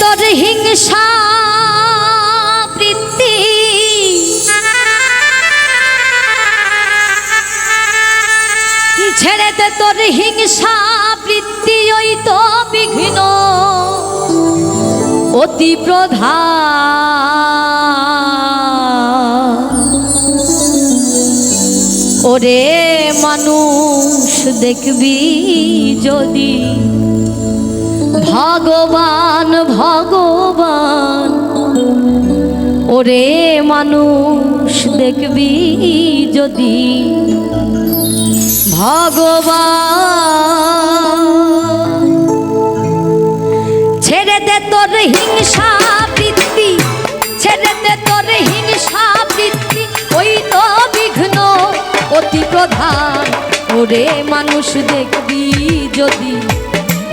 তোর হিংসা বৃত্তি ছেড়ে দে তোর হিংসা বৃত্তি ওই তো বিঘ্ন। অতি প্রধান ওরে মানুষ দেখবি যদি ভগবান ভগবান। ওরে মানুষ দেখবি যদি। ভগবান। ছেড়ে দে তোর হিংসা বৃত্তি, ছেড়ে দে তোর হিংসা বৃত্তি। ওই তো বিঘ্ন অতি প্রধান, ওরে মানুষ দেখবি যদি।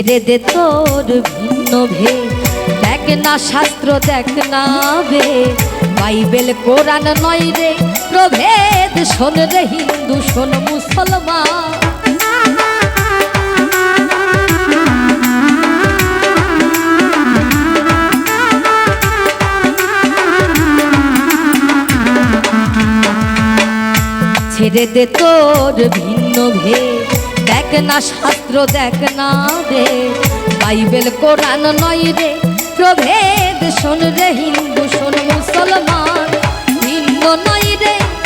ছেড়ে দে তোর ভিন্ন ভে দেখ না শাস্ত্র, দেখ না বে বাইবেল, কোরআন নয় রে, প্রভেদ। শোন রে হিন্দু, শোন মুসলমান। ছেড়ে দে তোর ভিন্ন ভে দেখ না, শাস্ত্র দেখ না রে। বাইবেল, কোরআন নয় রে। প্রভেদ শোন রে, হিন্দু শোন মুসলমান। হিন্দু নয় রে।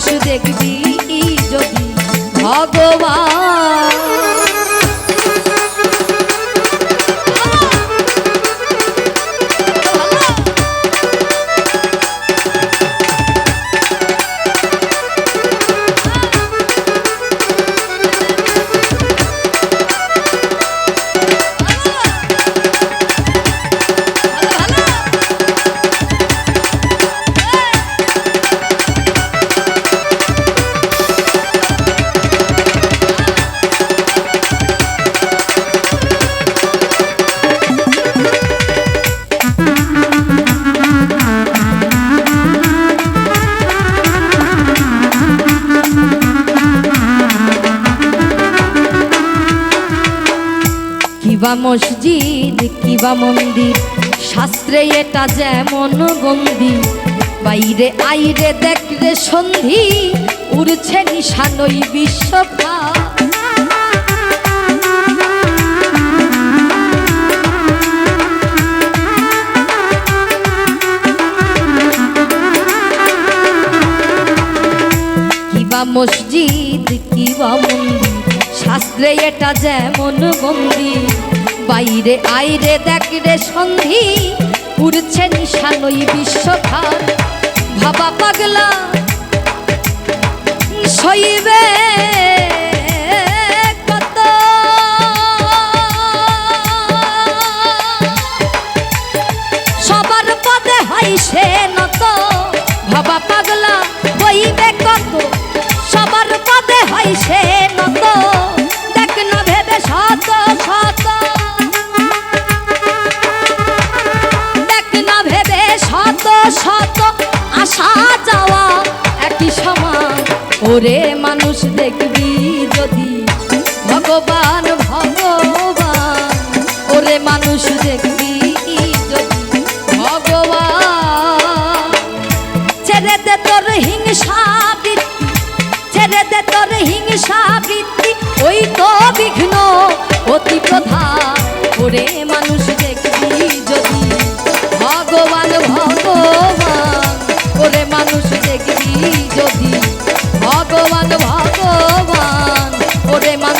মানুষ দেখবি যদি ভগবান কিবা মসজিদ, কিবা মন্দির। শাস্ত্রে এটা যেমন গন্দি বাইরে আইরে দেখরে সন্ধি, উড়ছে নিশানই বিশ্বকা কিবা মসজিদ, কিবা মন্দির, শাস্ত্রে এটা যেমন বন্দি বাইরে আইরে দেখ রে সন্ধি উড়ছে নিশানই বিশ্বভার ভাবা পাগলা সইবে। ওরে মানুষ দেখবি যদি ভগবান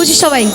Onde estão aí?